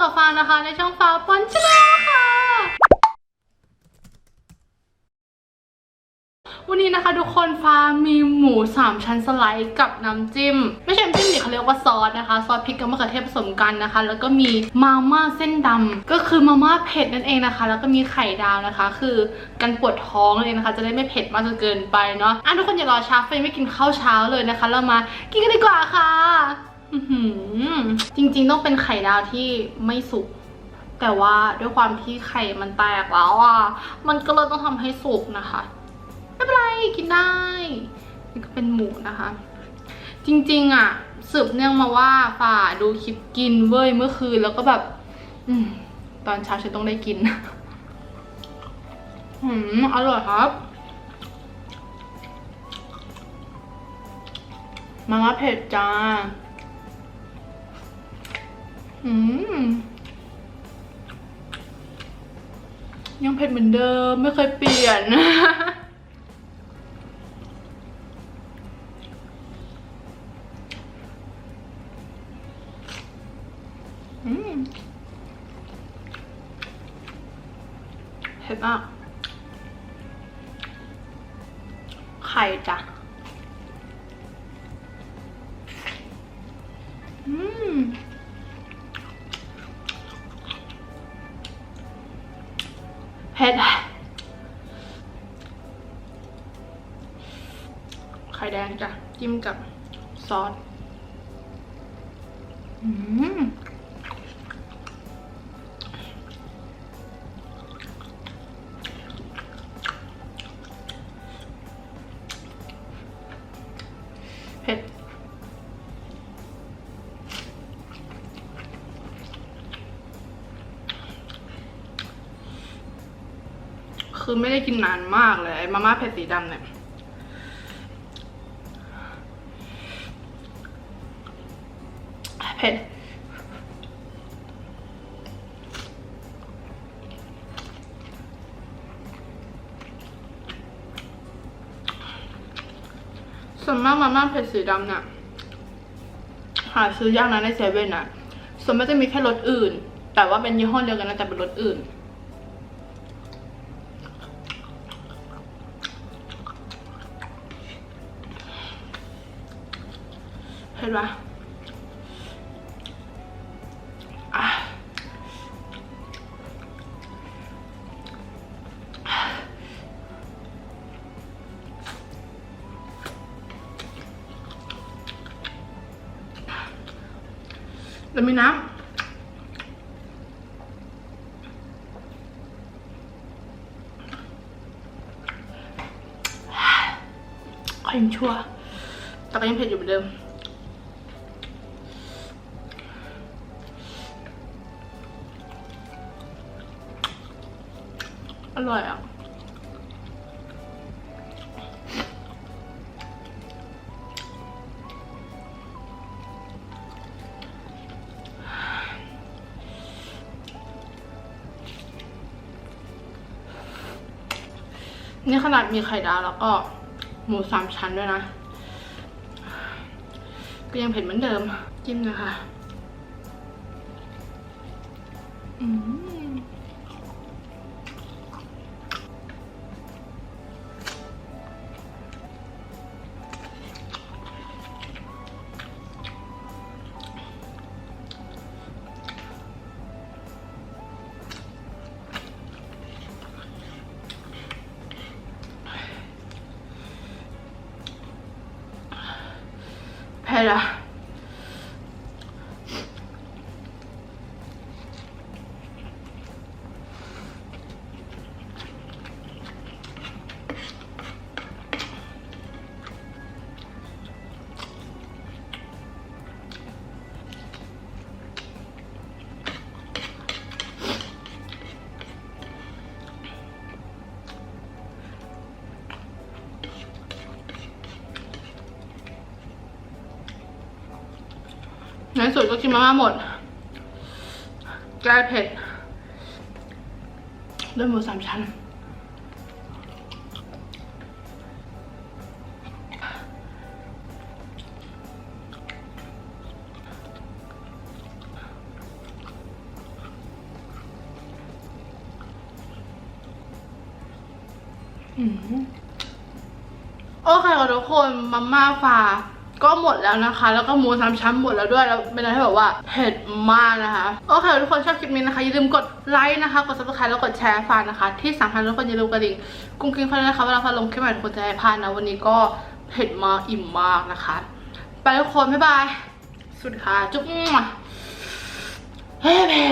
กับฟางนะคะ ในช่องฟ้าปอนชาแนลค่ะ วันนี้นะคะทุกคนฟ้ามีหมูสามชั้นสไลด์กับน้ำจิ้ม ไม่ใช่น้ำจิ้มดิเขาเรียกว่าซอสนะคะ ซอสพริกกับมะเขือเทศผสมกันนะคะ แล้วก็มีมาม่าเส้นดำก็คือมาม่าเผ็ดนั่นเองนะคะ แล้วก็มีไข่ดาวนะคะ คือกันปวดท้องนั่นเองนะคะ จะได้ไม่เผ็ดมากจนเกินไปเนาะอะทุกคนอย่ารอช้าเฟยไม่กินข้าวเช้าเลยนะคะ เรามากินกันดีกว่าค่ะ จริงๆต้องเป็นไข่ดาวที่ไม่สุก แต่ว่าด้วยความที่ไข่มันแตกแล้วอะ มันก็เลยต้องทำให้สุกนะคะ ไม่เป็นไรกินได้นี่ก็เป็นหมูนะคะ จริงๆอะ สืบเนื่องมาว่าฝ่าดูคลิปกินเว้ยเมื่อคืนแล้วก็แบบอืตอนเช้าฉันต้องได้กินอืมอร่อยครับ มาม่าเผ็ดจ้า ยังเผ็ดเหมือนเดิม ไม่เคยเปลี่ยน เผ็ดมากไข่จ้ะ เผ็ดไข่แดงจ้ะ จิ้มกับซอสอืมเผ็ด คือไม่ได้กินนานมากเลยไอ้มาม่าเผ็ดสีดำเนี่ย เผ็ด ส่วนมากมาม่าเผ็ดสีดำเนี่ยหาซื้อยากนะในเซเว่นอะส่วนมากจะมีแค่รสอื่น แต่ว่าเป็นยี่ห้อเดียวกันนะแต่เป็นรสอื่น เห็นปะอะแล้วมีน้ำขอยังชั่วแต่ก็ยังเผ็ดอยู่เหมือนเดิม อร่อยอะนี่ขนาดมีไข่ดาวแล้วก็หมูสามชั้นด้วยนะ ก็ยังเผ็ดเหมือนเดิม จิ้มนะคะ อืม เผ็ ในสุดก็กินมาม่าหมดแก้เผ็ดด้วยหมูสามชั้น โอเคค่ะทุกคนมาม่าฟา ก็หมดแล้วนะคะ แล้วก็หมูสามชั้นหมดแล้วด้วยแล้วเป็นอะไรที่แบบว่าเผ็ดมากนะคะโอเคทุกคนชอบคลิปนี้นะคะอย่าลืมกดไลค์นะคะกด subscribe แล้วกดแชร์ฟ้านะคะ ที่สำคัญทุกคนอย่าลืมกระดิ่งกุ้งกิ้งฟ้าด้วยนะคะเวลาฟ้าลงคลิปใหม่ทุกคนจะได้ไม่พลาดนะวันนี้ก็เผ็ดมากอิ่มมากนะคะ ไปทุกคนบ๊ายบายสวัสดีค่ะจุ๊บเฮ้ยเผ็ด